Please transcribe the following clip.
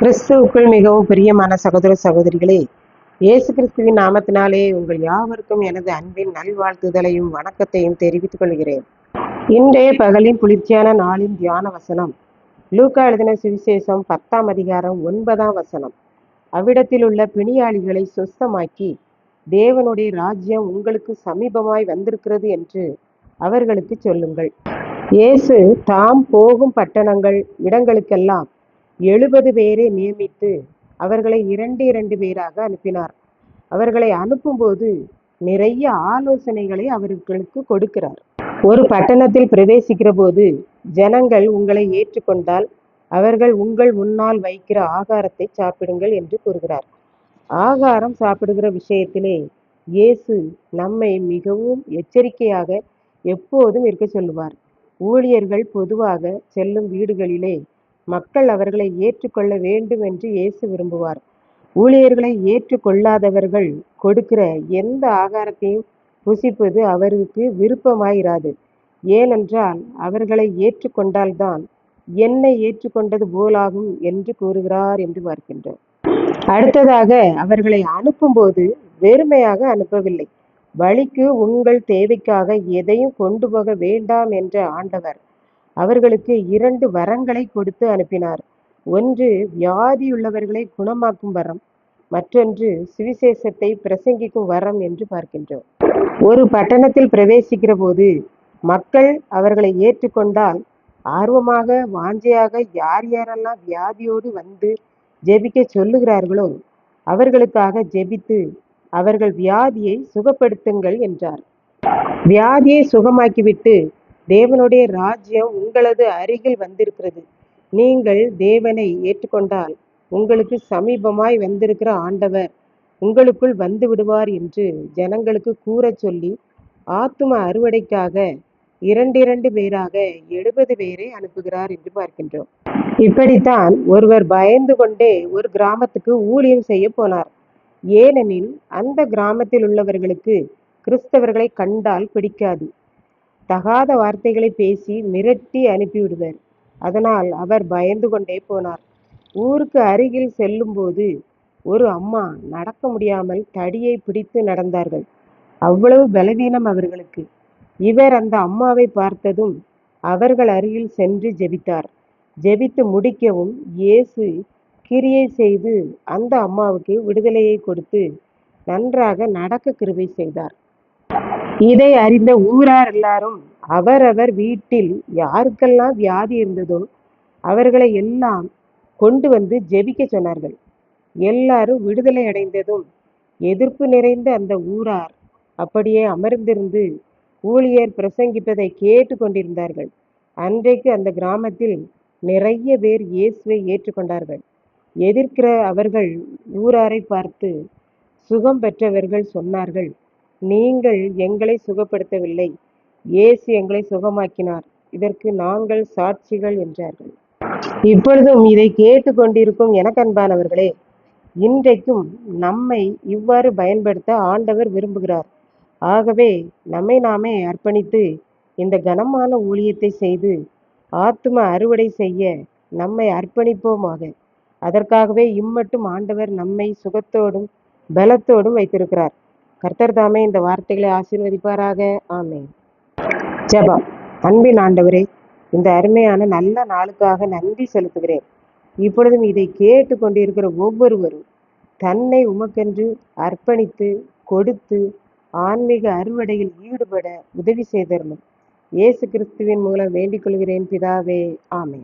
கிறிஸ்துவுக்குள் மிகவும் பிரியமான சகோதர சகோதரிகளே இயேசு கிறிஸ்துவின் நாமத்தினாலே உங்கள் யாவருக்கும் எனது அன்பின் நல்வாழ்த்துதலையும் வணக்கத்தையும் தெரிவித்துக் கொள்கிறேன். இன்றைய பகலின் குளிர்ச்சியான நாளின் தியான வசனம். லூக்கா எழுதின சுவிசேஷம் பத்தாம் அதிகாரம் ஒன்பதாம் வசனம். அவ்விடத்தில் உள்ள பிணியாளிகளை சொஸ்தமாக்கி தேவனுடைய ராஜ்யம் உங்களுக்கு சமீபமாய் வந்திருக்கிறது என்று அவர்களுக்கு சொல்லுங்கள். இயேசு தாம் போகும் பட்டணங்கள் இடங்களுக்கெல்லாம் எழுபது பேரை நியமித்து அவர்களை இரண்டு இரண்டு பேராக அனுப்பினார். அவர்களை அனுப்பும்போது நிறைய ஆலோசனைகளை அவர்களுக்கு கொடுக்கிறார். ஒரு பட்டணத்தில் பிரவேசிக்கிற போது ஜனங்கள் உங்களை ஏற்றுக்கொண்டால் அவர்கள் உங்கள் முன்னால் வைக்கிற ஆகாரத்தை சாப்பிடுங்கள் என்று கூறுகிறார். ஆகாரம் சாப்பிடுகிற விஷயத்திலே இயேசு நம்மை மிகவும் எச்சரிக்கையாக எப்போதும் இருக்க சொல்லுவார். ஊழியர்கள் பொதுவாக செல்லும் வீடுகளிலே மக்கள் அவர்களை ஏற்றுக்கொள்ள வேண்டும் என்று இயேசு விரும்புவார். ஊழியர்களை ஏற்றுக்கொள்ளாதவர்கள் கொடுக்கிற எந்த ஆகாரத்தையும் புசிப்பது அவருக்கு விருப்பமாயிராது. ஏனென்றால் அவர்களை ஏற்றுக்கொண்டால்தான் என்னை ஏற்றுக்கொண்டது போலாகும் என்று கூறுகிறார் என்று பார்க்கின்றோம். அடுத்ததாக அவர்களை அனுப்பும்போது வெறுமையாக அனுப்பவில்லை. வழிக்கு உங்கள் தேவைக்காக எதையும் கொண்டு போக வேண்டாம் என்ற ஆண்டவர் அவர்களுக்கு இரண்டு வரங்களை கொடுத்து அனுப்பினார். ஒன்று வியாதியுள்ளவர்களை குணமாக்கும் வரம் மற்றொன்று சுவிசேஷத்தை பிரசங்கிக்கும் வரம் என்று பார்க்கின்றோம். ஒரு பட்டணத்தில் பிரவேசிக்கிற போது மக்கள் அவர்களை ஏற்றுக்கொண்டால் ஆர்வமாக வாஞ்சையாக யார் யாரெல்லாம் வியாதியோடு வந்து ஜெபிக்க சொல்லுகிறார்களோ அவர்களுக்காக ஜெபித்து அவர்கள் வியாதியை சுகப்படுத்துங்கள் என்றார். வியாதியை சுகமாக்கிவிட்டு தேவனுடைய ராஜ்யம் உங்களது அருகில் வந்திருக்கிறது. நீங்கள் தேவனை ஏற்றுக்கொண்டால் உங்களுக்கு சமீபமாய் வந்திருக்கிற ஆண்டவர் உங்களுக்குள் வந்து விடுவார் என்று ஜனங்களுக்கு கூறச் சொல்லி ஆத்தும அறுவடைக்காக இரண்டிரண்டு பேராக எழுபது பேரை அனுப்புகிறார் என்று பார்க்கின்றோம். இப்படித்தான் ஒருவர் பயந்து கொண்டே ஒரு கிராமத்துக்கு ஊழியம் செய்ய போனார். ஏனெனில் அந்த கிராமத்தில் உள்ளவர்களுக்கு கிறிஸ்தவர்களை கண்டால் பிடிக்காது. தகாத வார்த்தைகளை பேசி மிரட்டி அனுப்பிவிடுவர். அதனால் அவர் பயந்து கொண்டே போனார். ஊருக்கு அருகில் செல்லும்போது ஒரு அம்மா நடக்க முடியாமல் தடியை பிடித்து நடந்தார்கள். அவ்வளவு பலவீனம் அவர்களுக்கு. இவர் அந்த அம்மாவை பார்த்ததும் அவர்கள் அருகில் சென்று ஜெபித்தார். ஜெபித்து முடிக்கவும் இயேசு கிரியை செய்து அந்த அம்மாவுக்கு விடுதலையை கொடுத்து நன்றாக நடக்க கிருபை செய்தார். இதை அறிந்த ஊரார் எல்லாரும் அவரவர் வீட்டில் யாருக்கெல்லாம் வியாதி இருந்ததோ அவர்களை எல்லாம் கொண்டு வந்து ஜெபிக்க சொன்னார்கள். எல்லாரும் விடுதலை அடைந்ததும் எதிர்ப்பு நிறைந்த அந்த ஊரார் அப்படியே அமர்ந்திருந்து ஊழியர் பிரசங்கிப்பதை கேட்டு கொண்டிருந்தார்கள். அன்றைக்கு அந்த கிராமத்தில் நிறைய பேர் இயேசுவை ஏற்றுக்கொண்டார்கள். எதிர்க்கிற அவர்கள் ஊராரை பார்த்து சுகம் பெற்றவர்கள் சொன்னார்கள். நீங்கள் எங்களை சுகப்படுத்தவில்லை. இயேசு எங்களை சுகமாக்கினார். இதற்கு நாங்கள் சாட்சிகள் என்றார்கள். இப்பொழுதும் இதை கேட்டுக்கொண்டிருக்கும் எனக்கன்பானவர்களே இன்றைக்கும் நம்மை இவ்வாறு பயன்படுத்த ஆண்டவர் விரும்புகிறார். ஆகவே நம்மை நாமே அர்ப்பணித்து இந்த கனமான ஊழியத்தை செய்து ஆத்ம அறுவடை செய்ய நம்மை அர்ப்பணிப்போமாக. அதற்காகவே இம்மட்டும் ஆண்டவர் நம்மை சுகத்தோடும் பலத்தோடும் வைத்திருக்கிறார். கர்த்தர் தாமே இந்த வார்த்தைகளை ஆசீர்வதிப்பாராக. ஆமே ஜபம். அன்பின் ஆண்டவரே இந்த அருமையான நல்ல நாளுக்காக நன்றி செலுத்துகிறேன். இப்பொழுதும் இதை கேட்டு கொண்டிருக்கிற ஒவ்வொருவரும் தன்னை உமக்கென்று அர்ப்பணித்து கொடுத்து ஆன்மீக அறுவடையில் ஈடுபட உதவி செய்தரணும் இயேசு கிறிஸ்துவின் மூலம் வேண்டிக் கொள்கிறேன் பிதாவே. ஆமே